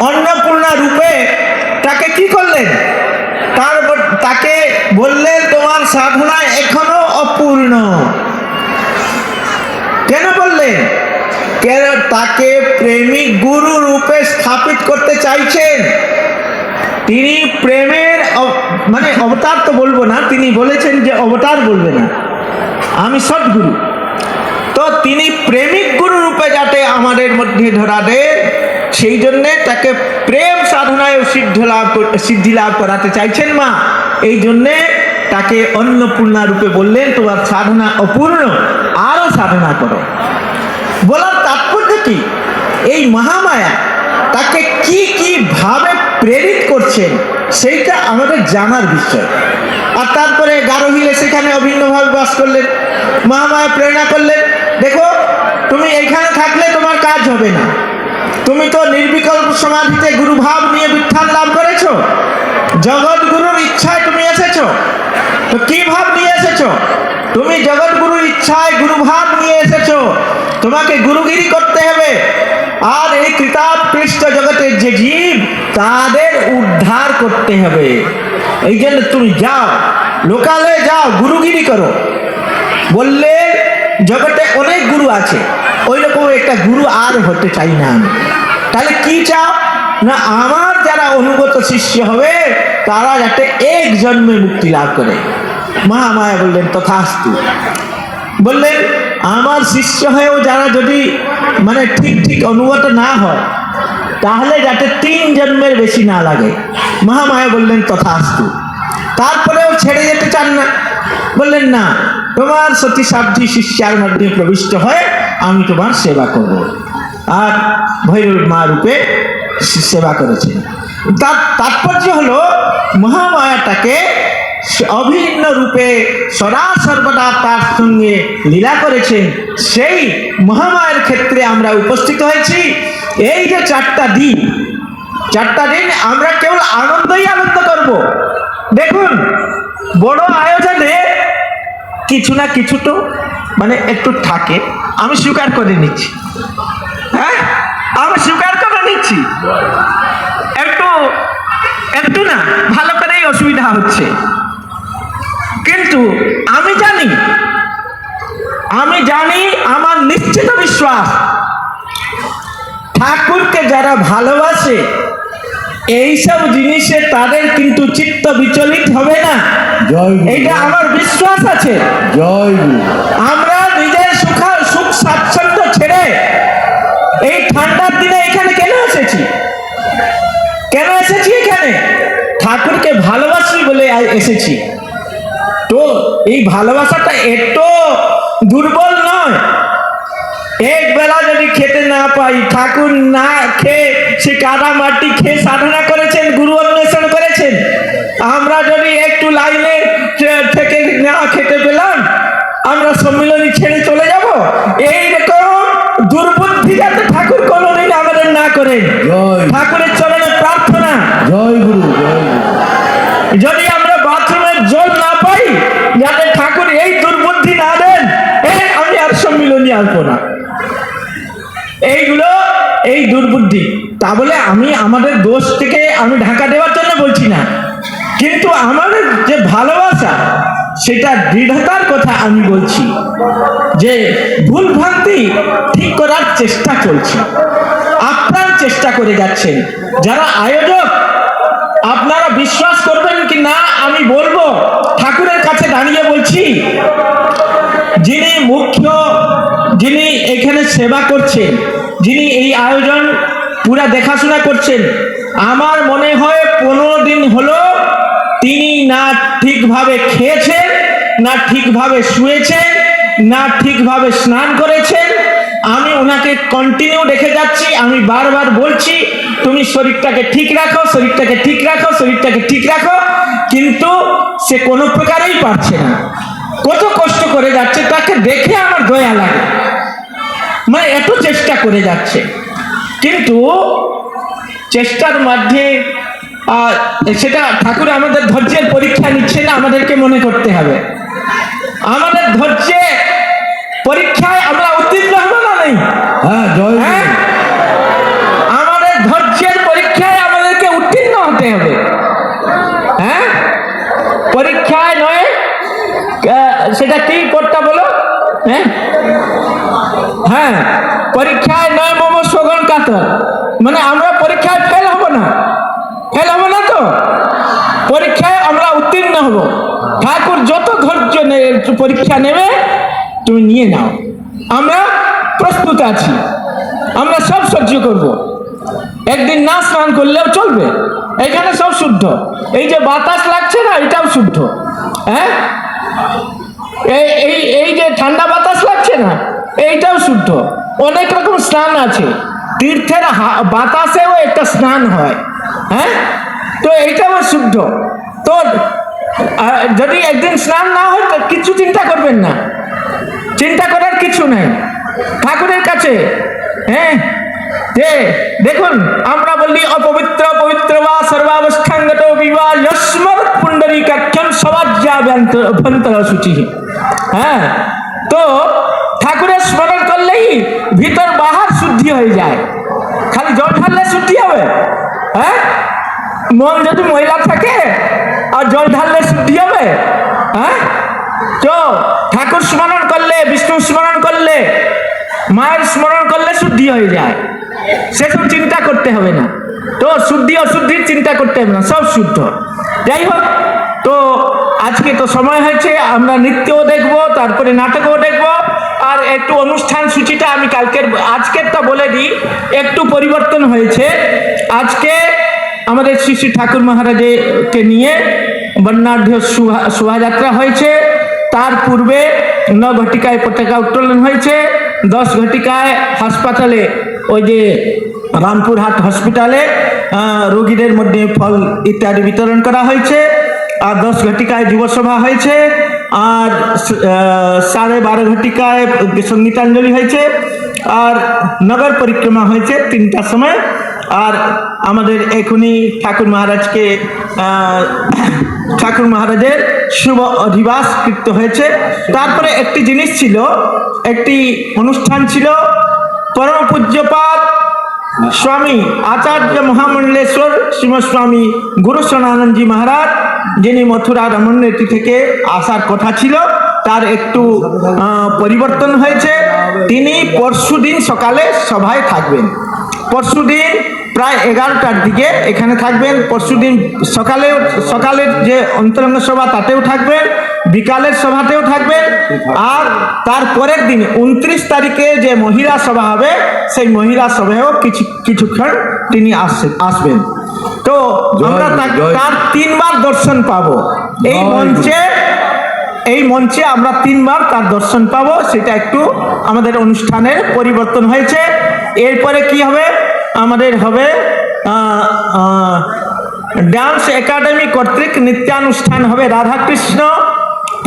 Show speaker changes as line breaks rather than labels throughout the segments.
অন্নপূর্ণা রূপে তাকে কি করলেন? তার তাকে বললেন, তোমার সাধনা এখনও অপূর্ণ। কেন বললেন? কেন তাকে প্রেমিক গুরু রূপে স্থাপিত করতে চাইছেন? তিনি প্রেমের মানে অবতার তো বলব না, তিনি বলেছেন যে অবতার বলবে না। আমি সদ্গুরু। তো তিনি প্রেমিক গুরু রূপে যাতে আমাদের মধ্যে ধরা দেন সেই জন্যে তাকে প্রেম সাধনায় সিদ্ধ লাভ সিদ্ধি লাভ করাতে চাইছেন মা। এই জন্যে তাকে অন্নপূর্ণা রূপে বললেন, তোমার সাধনা অপূর্ণ, আরও সাধনা করো। বলার তাৎপর্য কি? এই মহামায়া তাকে কি কি ভাবে প্রেরিত করছেন, সেইটা আমাদের জানার বিষয়। আর তারপরে গারোহিলে সেখানে অভিন্নভাবে বাস করলেন, মহামায়া প্রেরণা করলেন, দেখো, তুমি এইখানে থাকলে তোমার কাজ হবে না। তুমি তো নির্বিকল্প সমাধিতে গুরুভাব নিয়ে বিঠান লাভ করেছ। জগৎ গুরুর ইচ্ছায় তুমি এসেছ। তো কি ভাব নিয়ে এসেছ? তুমি জগৎ গুরুর ইচ্ছায় গুরুভাব নিয়ে এসেছ। তোমাকে গুরুগিরি করতে হবে। আর এই কিতাব পৃষ্ঠ জগতের যে জীব, তাদের উদ্ধার করতে হবে। এই জন্য তুমি যাও, লোকালয়ে যাও, গুরুগিরি করো। বললে জগতে অনেক গুরু আছে। ওই রকম একটা গুরু আর হতে চাই না। তাহলে কি চাও? না, আমার যারা অনুগত শিষ্য হবে, তারা যাতে এক জন্মে মুক্তি লাভ করে। মহামায়া বললেন, তথাস্তু। বললেন, আমার শিষ্য হয়েও যারা যদি মানে ঠিক ঠিক অনুগত না হয়, তাহলে যাতে তিন জন্মের বেশি না লাগে। মহামায়া বললেন, তথাস্তু। তারপরেও ছেড়ে যেতে চান না। বললেন, না, তোমার সতী সাধ্যি শিষ্যার মধ্যে প্রবিষ্ট হয়ে আমি তোমার সেবা করব। আর ভৈরব মা রূপে সেবা করেছেন তার তাৎপর্য হলো, মহামায়াটাকে অভিন্ন রূপে সদা সর্বদা তার সঙ্গে লীলা করেছেন সেই মহামায়ের ক্ষেত্রে আমরা উপস্থিত হয়েছি। এই যে চারটা দিন চারটা দিন আমরা কেবল আনন্দই আনন্দ করব। দেখুন, বড় আয়োজনে কিছু না কিছু তো মানে একটু থাকে আমি স্বীকার করে নিচ্ছি। হ্যাঁ? আমি স্বীকার করে নিচ্ছি। একটু একটু না ভালো করেই অসুবিধা হচ্ছে। কিন্তু আমি জানি আমি জানি আমার নিশ্চিত বিশ্বাস ঠাকুরকে যারা ভালোবাসে এইসব জিনিসে তাদের কিন্তু চিত্ত বিচলিত হবে না।
জয়
এইটা আমার বিশ্বাস আছে।
জয়
ঠাকুরকে ভালোবাসি বলে এসেছি। তো এই ভালোবাসাটা এত দুর্বল নয়। এক বেলা যদি খেতে না পাই, ঠাকুর না খেয়ে সে কাদা মাটি খেয়ে সাধনা সম্মিলনী আসব না এইগুলো এই দুর্বুদ্ধি। তা বলে আমি আমাদের দোষ থেকে আমি ঢাকা দেওয়ার জন্য বলছি না। কিন্তু আমাদের যে ভালোবাসা, সেটা দৃঢ়তার কথা আমি বলছি। যে ভুল ভ্রান্তি ঠিক করার চেষ্টা চলছে। আপনার চেষ্টা করে যাচ্ছেন। যারা আয়োজক, আপনারা বিশ্বাস করবেন কি না আমি বলব। ঠাকুরের কাছে দাঁড়িয়ে বলছি যিনি মুখ্য, যিনি এখানে সেবা করছেন, যিনি এই আয়োজন পুরা দেখাশোনা করছেন, আমার মনে হয় পনেরো দিন হলো তিনি না ঠিকভাবে খেয়েছেন, না ঠিকভাবে শুয়েছেন, না ঠিকভাবে স্নান করেছেন। আমি ওনাকে কন্টিনিউ দেখে যাচ্ছি, আমি বারবার বলছি, তুমি শরীরটাকে ঠিক রাখো, শরীরটাকে ঠিক রাখো, শরীরটাকে ঠিক রাখো, কিন্তু সে কোনো প্রকারেই পারছে না। কত কষ্ট করে যাচ্ছে তাকে দেখে আমার দয়া লাগে। মানে এত চেষ্টা করে যাচ্ছে। কিন্তু চেষ্টার মধ্যে সেটা ঠাকুর আমাদের ধৈর্যের পরীক্ষা নিচ্ছে না আমাদেরকে মনে করতে হবে। আমাদের ধৈর্যে পরীক্ষায় আমরা উত্তীর্ণ হব না নেই।
হ্যাঁ,
হ্যাঁ? আমাদের ধৈর্যের পরীক্ষায় আমাদেরকে উত্তীর্ণ হতে হবে। হ্যাঁ? পরীক্ষায় নয় সেটা কি কোডটা বলো? হ্যাঁ হ্যাঁ পরীক্ষায় নয় মম সগন কাতর। মানে আমরা পরীক্ষায় ফেল হব না। ফেল হব না তো? পরীক্ষায় আমরা উত্তীর্ণ হব। ঠাকুর যত ধৈর্য পরীক্ষা নেবে, তুমি নিয়ে নাও। আমরা প্রস্তুত আছি। আমরা সব সহ্য করব। একদিন না স্নান করলেও চলবে। এখানে সব শুদ্ধ। এই যে বাতাস লাগছে না, এটাও শুদ্ধ। হ্যাঁ? এই এই যে ঠান্ডা বাতাস লাগছে না, এইটাও শুদ্ধ। অনেক রকম স্নান আছে। তীর্থের বাতাসেও একটা স্নান হয় হ্যাঁ? তো এইটাও শুদ্ধ। তো যদি একদিন স্নান না হয়, তো কিছু চিন্তা করবেন না। চিন্তা করার কিছু নেই। ঠাকুরের কাছে হ্যাঁ? যে দেখুন, আমরা বলি অপবিত্র, পবিত্র বা সর্বাবস্থাঙ্গত বিবাহ যস্মর পুণ্ডরী কাক্ষম সবাজ্যা অভ্যন্তর সূচি হ্যাঁ? তো ঠাকুরের স্মরণ করলেই ভিতর বাহার শুদ্ধি হয়ে যায়। খালি জল ঢাললে শুদ্ধি হবে? হ্যাঁ? মন যদি ময়লা থাকে, আর জল ঢাললে শুদ্ধি হবে? হ্যাঁ? তো ঠাকুর স্মরণ করলে, বিষ্ণু স্মরণ করলে, মায়ের স্মরণ করলে শুদ্ধি হয়ে যায়। সেসব চিন্তা করতে হবে না। তো শুদ্ধি অশুদ্ধির চিন্তা করতে হবে না, সব শুদ্ধ। যাই হোক, তো আজকে তো সময় হয়েছে, আমরা নৃত্যও দেখব, তারপরে নাটকও দেখব, আর একটু অনুষ্ঠান সূচিটা আমি কালকের আজকেরটা বলে দিই, একটু পরিবর্তন হয়েছে। আজকে আমাদের শ্রী শ্রী ঠাকুর মহারাজকে নিয়ে বর্ণাঢ্য শোভা শোভাযাত্রা হয়েছে। তার পূর্বে ন ঘটিকায় পতাকা উত্তোলন হয়েছে, দশ ঘটিকায় হাসপাতালে ওই যে রামপুরহাট হসপিটালে রোগীদের মধ্যে ফল ইত্যাদি বিতরণ করা হয়েছে, আর দশ ঘটিকায় যুবসভা হয়েছে, আর সাড়ে বারো ঘটিকায় সঙ্গীতাঞ্জলি হয়েছে, আর নগর পরিক্রমা হয়েছে তিনটার সময়, আর আমাদের এখনই ঠাকুর মহারাজকে ঠাকুর মহারাজের শুভ অধিবাস কৃত হয়েছে। তারপরে একটি জিনিস ছিল, একটি অনুষ্ঠান ছিল পরম পূজ্যপাত স্বামী আচার্য মহামণ্ডলেশ্বর শ্রীমস্বামী গুরু সনানন্দজি মহারাজ, যিনি মথুরা রমণীতি থেকে আসার কথা ছিল, তার একটু পরিবর্তন হয়েছে। তিনি পরশুদিন সকালে সভায় থাকবেন। পরশুদিন প্রায় এগারোটার দিকে এখানে থাকবেন। পরশুদিন সকালে সকালের যে অন্তরঙ্গ সভা, তাতেও থাকবেন। বিকালের সভাতেও থাকবেন আর তার পরের দিন উনত্রিশ তারিখে যে মহিলা সভা হবে সেই মহিলা সভায়ও কিছু কিছুক্ষণ তিনি আসে- আসবেন। তো আমরা তার তিনবার দর্শন পাবো। এই মঞ্চে এই মঞ্চে আমরা তিনবার তার দর্শন পাবো। সেটা একটু আমাদের অনুষ্ঠানের পরিবর্তন হয়েছে। এরপরে কি হবে? আমাদের হবে ডান্স একাডেমি কর্তৃক নৃত্যানুষ্ঠান হবে রাধাকৃষ্ণ।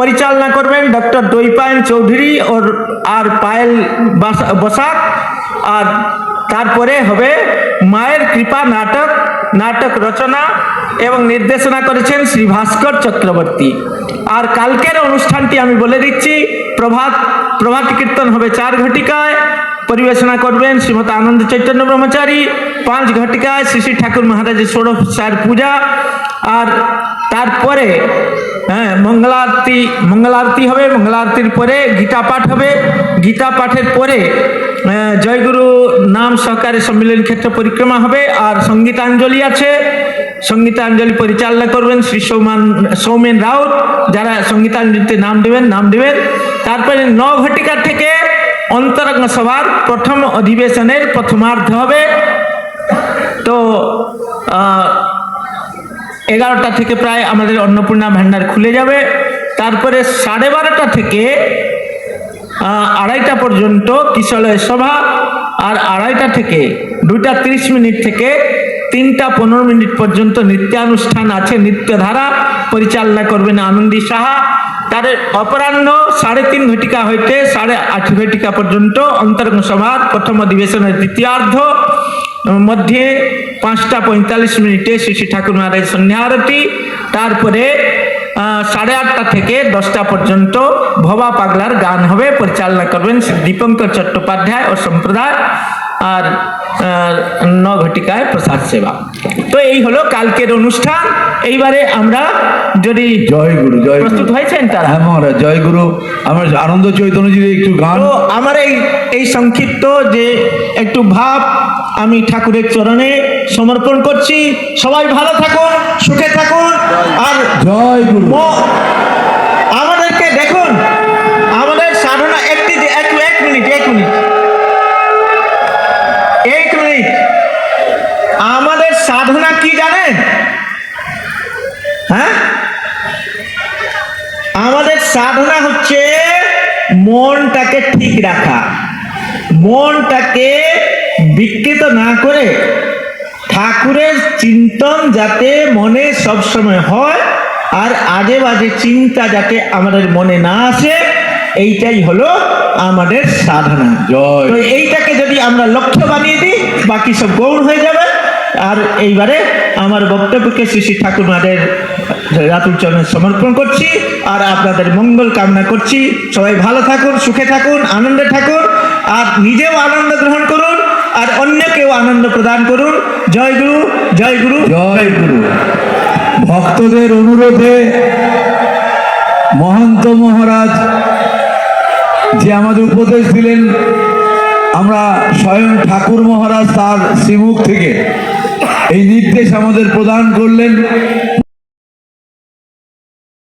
পরিচালনা করবেন ডক্টর দৈপায়ন চৌধুরী ওর আর পায়েল বাস- বসাক। আর তারপরে হবে মায়ের কৃপা নাটক নাটক রচনা এবং নির্দেশনা করেছেন শ্রী ভাস্কর চক্রবর্তী। আর কালকের অনুষ্ঠানটি আমি বলে দিচ্ছি, প্রভাত প্রভাত কীর্তন হবে চার ঘটিকায়। পরিবেশনা করবেন শ্রীমত আনন্দ চৈতন্য ব্রহ্মচারী, পাঁচ ঘটিকায় শ্রী শ্রী ঠাকুর মহারাজের ষোড়শার পূজা। আর তারপরে হ্যাঁ মঙ্গলারতি মঙ্গলারতি হবে, মঙ্গলারতির পরে গীতা পাঠ হবে। গীতা পাঠের পরে জয়গুরু নাম সহকারে সম্মিলন ক্ষেত্র পরিক্রমা হবে আর সঙ্গীতাঞ্জলি আছে। সঙ্গীতাঞ্জলি পরিচালনা করবেন শ্রী সৌমান, সৌমেন রাউত, যারা সঙ্গীতাঞ্জলিতে নাম দেবেন নাম দেবেন। তারপরে ন থেকে অন্তরঙ্গ সভার প্রথম অধিবেশনের প্রথমার্ধ হবে। তো এগারোটা থেকে প্রায় আমাদের অন্নপূর্ণা ভান্ডার খুলে যাবে। তারপরে সাড়ে বারোটা থেকে আড়াইটা পর্যন্ত কিশলয় সভা, আর আড়াইটা থেকে দুটা তিরিশ মিনিট থেকে তিনটা পনেরো মিনিট পর্যন্ত নৃত্যানুষ্ঠান আছে, নৃত্যধারা পরিচালনা করবেন আনন্দী সাহা। তার অপরাহ্ন সাড়ে তিন ঘটিকা হইতে সাড়ে আট ঘটিকা পর্যন্ত অন্তরঙ্গ সভার প্রথম অধিবেশনের দ্বিতীয়ার্ধ। মধ্যে পাঁচটা পঁয়তাল্লিশ মিনিটে শ্রী শ্রী ঠাকুর মহারাজ সন্ধ্যা আরতি তারপরে আহ, সাড়ে আটটা থেকে দশটা পর্যন্ত ভবা পাগলার গান হবে পরিচালনা করবেন শ্রী দীপঙ্কর চট্টোপাধ্যায় ও সম্প্রদায় আর ন ঘটিকায় প্রসাদ সেবা। তো এই হলো কালকের অনুষ্ঠান। এইবারে আমরা যদি
জয় গুরু জয়
প্রস্তুত হয়েছেন তারা?
হ্যাঁ মহারাজ জয় গুরু। আমার আনন্দ চৈতন্যজির একটু গান।
আমার এই এই সংক্ষিপ্ত যে একটু ভাব আমি ঠাকুরের চরণে সমর্পণ করছি। সবাই ভালো থাকুন সুখে থাকুন। আর
জয় গুরু।
সাধনা কি জানেন হ্যাঁ? আমাদের সাধনা হচ্ছে মনটাকে ঠিক রাখা। মনটাকে বিকৃত না করে ঠাকুরের চিন্তন যাতে মনে সবসময় হয় আর আজে বাজে চিন্তা যাতে আমাদের মনে না আসে এইটাই হলো আমাদের সাধনা।
জয়।
এইটাকে যদি আমরা লক্ষ্য বানিয়ে দিই বাকি সব গৌণ হয়ে যাবে। আর এইবারে আমার বক্তব্যকে শ্রী শ্রী ঠাকুরমাদের রাতুল চরণে সমর্পণ করছি আর আপনাদের মঙ্গল কামনা করছি। সবাই ভালো থাকুন, সুখে থাকুন, আনন্দে থাকুন, আর নিজেও আনন্দ গ্রহণ করুন, আর অন্যকেও আনন্দ প্রদান করুন। জয় গুরু জয় গুরু।
জয় গুরু। ভক্তদের অনুরোধে মহন্ত মহারাজ যে আমাদের উপদেশ দিলেন, আমরা স্বয়ং ঠাকুর মহারাজ তার শ্রীমুখ থেকে। এই নির্দেশ আমাদের প্রদান করলেন।